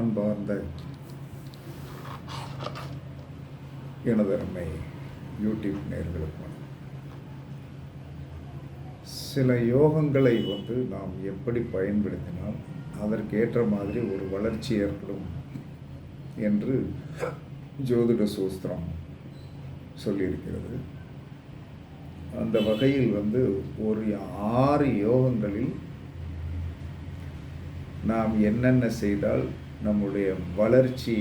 அன்பார்ந்த எனதருமை யூடியூப் நேர்களுக்கு சில யோகங்களை வந்து நாம் எப்படி பயன்படுத்தினால் அதற்கேற்ற மாதிரி ஒரு வளர்ச்சி ஏற்படும் என்று ஜோதிட சூஸ்திரம் சொல்லியிருக்கிறது. அந்த வகையில் வந்து ஒரு ஆறு யோகங்களில் நாம் என்னென்ன செய்தால் நம்முடைய வளர்ச்சி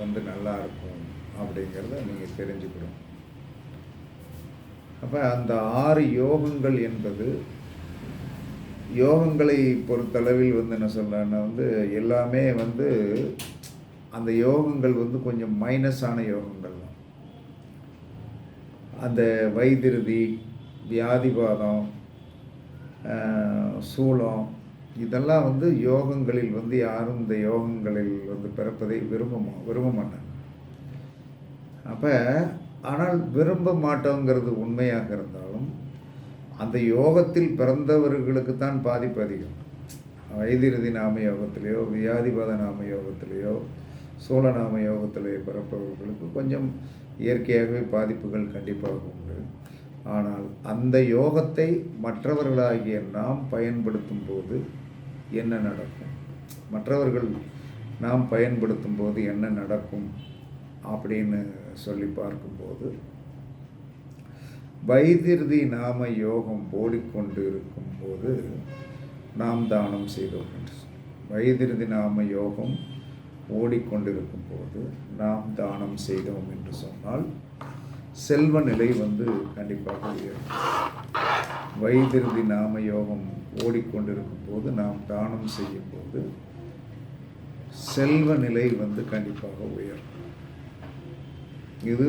வந்து நல்லா இருக்கும் அப்படிங்கிறத நீங்கள் தெரிஞ்சுக்கணும். அப்போ அந்த ஆறு யோகங்கள் என்பது யோகங்களை பொறுத்தளவில் வந்து என்ன சொல்கிறேன்னா வந்து எல்லாமே வந்து அந்த யோகங்கள் வந்து கொஞ்சம் மைனஸான யோகங்கள் தான். அந்த வைத்திருதி வியாதிபாதம் சூளம் இதெல்லாம் வந்து யோகங்களில் வந்து யாரும் இந்த யோகங்களில் வந்து பிறப்பதை விரும்ப விரும்ப மாட்டாங்க. அப்போ ஆனால் விரும்ப மாட்டோங்கிறது உண்மையாக இருந்தாலும் அந்த யோகத்தில் பிறந்தவர்களுக்கு தான் பாதிப்பு அதிகம். வைத்திருதி நாம யோகத்திலேயோ வியாதிபாத நாம யோகத்திலேயோ சோழநாம யோகத்திலேயோ பிறப்பவர்களுக்கு கொஞ்சம் இயற்கையாகவே பாதிப்புகள் கண்டிப்பாக உண்டு. ஆனால் அந்த யோகத்தை மற்றவர்களாகிய நாம் பயன்படுத்தும் போது என்ன நடக்கும்? மற்றவர்கள் நாம் பயன்படுத்தும் போது என்ன நடக்கும்? அப்படின்னு சொல்லி பார்க்கும்போது வைத்திருதி நாம யோகம் ஓடிக்கொண்டு இருக்கும்போது நாம் தானம் செய்தோம் என்று வைத்திருதி நாம யோகம் ஓடிக்கொண்டிருக்கும் போது நாம் தானம் செய்தோம் என்று சொன்னால் செல்வ நிலை வந்து கண்டிப்பாக உயரும். வைதிருதி நாம யோகம் ஓடிக்கொண்டிருக்கும் போது நாம் தானம் செய்யும் போது செல்வ நிலை வந்து கண்டிப்பாக உயரும். இது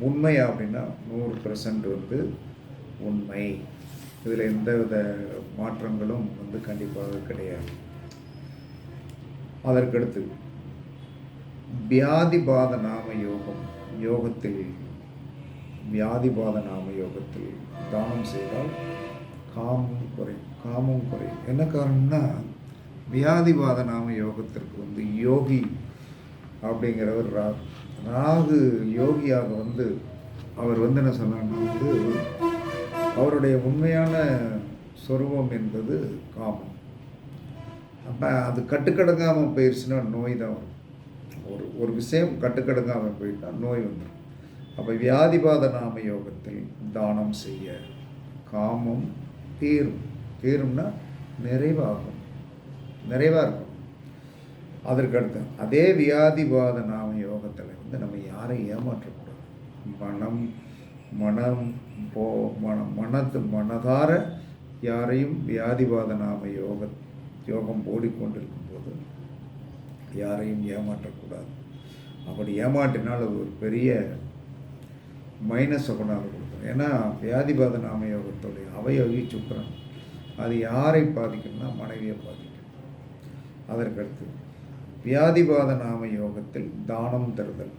உண்மை அப்படின்னா நூறு பர்சன்ட் வந்து உண்மை. இதில் எந்தவித மாற்றங்களும் வந்து கண்டிப்பாக கிடையாது. அதற்கடுத்து வியாதிபாத நாம யோகம் யோகத்தில் வியாதிபாத நாம யோகத்தில் தானம் செய்தால் காமம் குறையும் காமம் குறையும் என்ன காரணம்னா வியாதிபாத நாம யோகத்திற்கு வந்து யோகி அப்படிங்கிறவர் ரா ராகு யோகியாக வந்து அவர் வந்து என்ன சொன்னார்னா வந்து அவருடைய உண்மையான சொரூபம் என்பது காமம். அப்போ அது கட்டுக்கடங்காமல் போயிடுச்சுன்னா நோய் தான் வரும். ஒரு ஒரு விஷயம் கட்டுக்கடங்காமல் போயிட்டால் நோய் வந்துடும் அப்போ வியாதிபாத நாம யோகத்தில் தானம் செய்ய காமம் தீரும். தீரும்னா நிறைவாகும். நிறைவாக இருக்கும். அதற்கு அடுத்து அதே வியாதிபாத நாம யோகத்தில் வந்து நம்ம யாரையும் ஏமாற்றக்கூடாது? மனம் மனம் போ மன மனத்து மனதார யாரையும் வியாதிபாத நாம யோக யோகம் ஓடிக்கொண்டிருக்கும் போது யாரையும் ஏமாற்றக்கூடாது. அப்படி ஏமாற்றினால் அது ஒரு பெரிய மைனஸை கொண்டாந்து கொடுக்கும். ஏன்னா வியாதிபாத நாம யோகத்துடைய அவயோகி சுக்கரன் அது யாரை பாதிக்கும்னா மனைவியை பாதிக்கும். அதற்கடுத்து வியாதிபாத நாம யோகத்தில் தானம் தருதல்.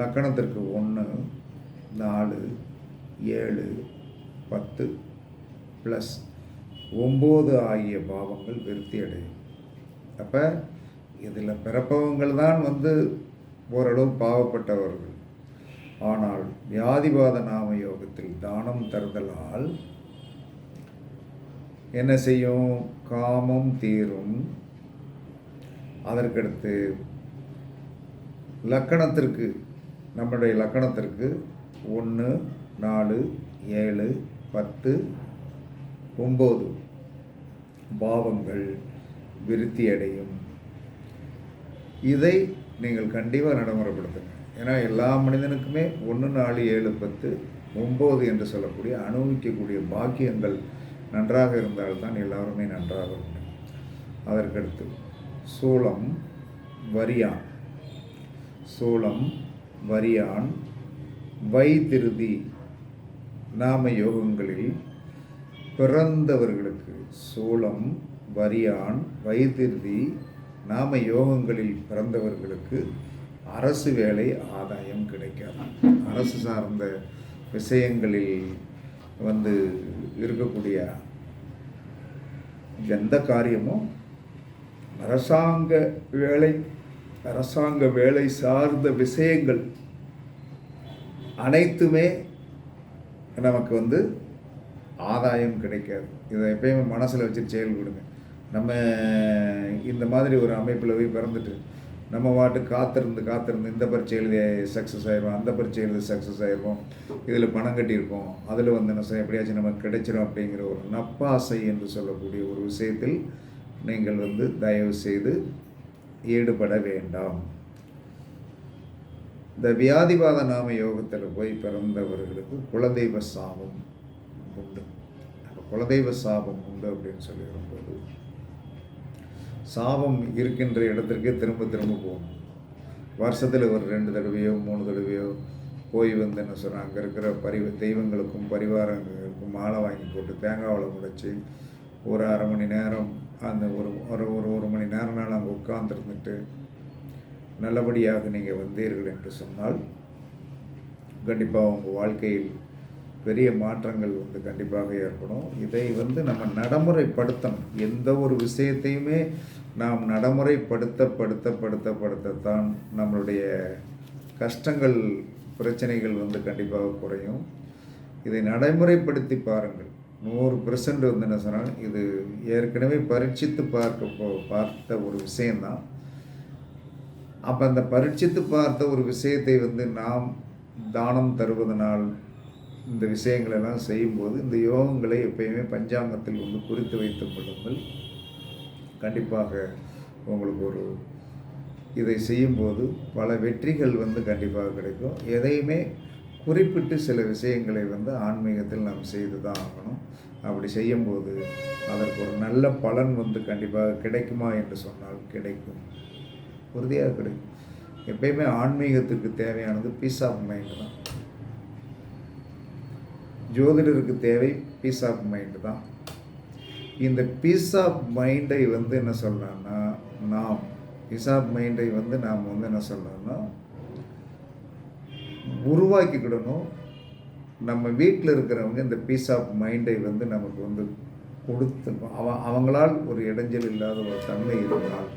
லக்கணத்திற்கு ஒன்று நாலு ஏழு பத்து ப்ளஸ் ஒம்பது ஆகிய பாவங்கள் விருத்தி அடையும். அப்போ இதில் பிறப்பவங்கள் தான் வந்து ஓரளவு பாவப்பட்டவர்கள். ஆனால் வியாதிவாத நாம யோகத்தில் தானம் தருதலால் என்ன செய்யும்? காமம் தீரும். அதற்கடுத்து லக்கணத்திற்கு நம்முடைய லக்கணத்திற்கு ஒன்று நாலு ஏழு பத்து ஒம்பது பாவங்கள் விருத்தி அடையும் இதை நீங்கள் கண்டிப்பாக நடைமுறைப்படுத்துங்க. ஏன்னா எல்லா மனிதனுக்குமே ஒன்று நாலு ஏழு பத்து ஒம்பது என்று சொல்லக்கூடிய அனுபவிக்கக்கூடிய பாக்கியங்கள் நன்றாக இருந்தால்தான் எல்லாருமே நன்றாக இருக்கும் அதற்கடுத்து சோளம் வரியான். சோளம் வரியான் வைத்திருதி நாம யோகங்களில் பிறந்தவர்களுக்கு சோளம் வரியான் வைத்திருதி நாம யோகங்களில் பிறந்தவர்களுக்கு அரசு வேலை ஆதாயம் கிடைக்காது. அரசு சார்ந்த விஷயங்களில் வந்து இருக்கக்கூடிய எந்த காரியமும் அரசாங்க வேலை அரசாங்க வேலை சார்ந்த விஷயங்கள் அனைத்துமே நமக்கு வந்து ஆதாயம் கிடைக்காது. இதை எப்பயுமே மனசில் வச்சுட்டு செயல்படுங்க நம்ம இந்த மாதிரி ஒரு அமைப்பில் போய் பிறந்துட்டு நம்ம வாட்டு காத்திருந்து காத்திருந்து இந்த பரீட்சை எழுதி சக்ஸஸ் ஆயிடுவோம் அந்த பரீட்சை எழுதி சக்ஸஸ் ஆயிடுவோம் இதில் பணம் கட்டியிருக்கோம். அதில் வந்து என்ன செய்ய எப்படியாச்சும் நமக்கு கிடைச்சிடும் அப்படிங்கிற ஒரு நப்பாசை என்று சொல்லக்கூடிய ஒரு விஷயத்தில் நீங்கள் வந்து தயவு செய்து ஈடுபட வேண்டாம். இந்த வியாதிவாத நாம யோகத்தில் போய் பிறந்தவர்களுக்கு குலதெய்வ சாபம் உண்டு. குலதெய்வ சாபம் உண்டு அப்படின்னு சொல்லி வரும்போது சாபம் இருக்கின்ற இடத்திற்கே திரும்ப திரும்ப போகணும் வருஷத்தில் ஒரு ரெண்டு தடவையோ மூணு தடவையோ போய் வந்து என்ன சொல்கிறேன் அங்கே இருக்கிற பரி தெய்வங்களுக்கும் பரிவாரங்களுக்கும் மாலை வாங்கி போட்டு தேங்காவில் முடைச்சி ஒரு அரை மணி நேரம் அந்த ஒரு ஒரு ஒரு ஒரு மணி நேரம் நாள் அங்கே உட்காந்துருந்துட்டு நல்லபடியாக நீங்கள் வந்தீர்கள் என்று சொன்னால் கண்டிப்பாக உங்கள் வாழ்க்கையில் பெரிய மாற்றங்கள் வந்து கண்டிப்பாக ஏற்படும். இதை வந்து நம்ம நடைமுறைப்படுத்தணும். எந்த ஒரு விஷயத்தையுமே நாம் நடைமுறைப்படுத்த படுத்த படுத்த படுத்தத்தான் நம்மளுடைய கஷ்டங்கள் பிரச்சனைகள் வந்து கண்டிப்பாக குறையும். இதை நடைமுறைப்படுத்தி பாருங்கள். நூறு பெர்சன்ட் வந்து என்ன சொன்னால் இது ஏற்கனவே பரீட்சித்து பார்க்க போ பார்த்த ஒரு விஷயந்தான் அப்போ அந்த பரீட்சித்து பார்த்த ஒரு விஷயத்தை வந்து நாம் தானம் தருவதனால் இந்த விஷயங்களெல்லாம் செய்யும்போது இந்த யோகங்களை எப்பயுமே பஞ்சாங்கத்தில் வந்து குறித்து வைத்துக் கொள்ளுங்கள். கண்டிப்பாக உங்களுக்கு ஒரு இதை செய்யும்போது பல வெற்றிகள் வந்து கண்டிப்பாக கிடைக்கும். எதையுமே குறிப்பிட்டு சில விஷயங்களை வந்து ஆன்மீகத்தில் நாம் செய்து தான் ஆகணும். அப்படி செய்யும்போது அதற்கு ஒரு நல்ல பலன் வந்து கண்டிப்பாக கிடைக்குமா என்று சொன்னால் கிடைக்கும். உறுதியாக கிடைக்கும். எப்பயுமே ஆன்மீகத்துக்கு தேவையானது பீஸ் ஆஃப் மைண்ட் தான். ஜோதிடருக்கு தேவை பீஸ் ஆஃப் மைண்டு தான். இந்த பீஸ் ஆஃப் மைண்டை வந்து என்ன சொல்லலாம்னா நாம் பீஸ் ஆஃப் மைண்டை வந்து நாம் வந்து என்ன சொல்லலாம்னா உருவாக்கிக்கிடணும். நம்ம வீட்டில் இருக்கிறவங்க இந்த பீஸ் ஆஃப் மைண்டை வந்து நமக்கு வந்து கொடுத்து அவ அவங்களால் ஒரு இடைஞ்சல் இல்லாத ஒரு தன்மை இருந்தால்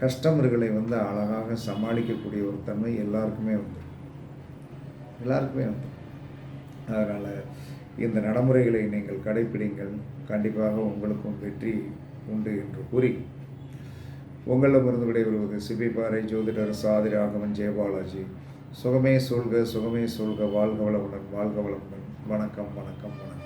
கஸ்டமர்களை வந்து அழகாக சமாளிக்கக்கூடிய ஒரு தன்மை எல்லாருக்குமே உண்டு. எல்லாருக்குமே உண்டு. அதனால் இந்த நடைமுறைகளை நீங்கள் கடைப்பிடிங்கள். கண்டிப்பாக உங்களுக்கும் வெற்றி உண்டு என்று கூறி உங்களிடமிருந்து விடைபெறுவது சிபிபாறை ஜோதிடர் சாதி ராகவன் ஜெயபாலாஜி சுகமே சொல்க சுகமே சொல்க வாழ்க வளமுடன் வாழ்க வளமுடன். வணக்கம் வணக்கம் வணக்கம்.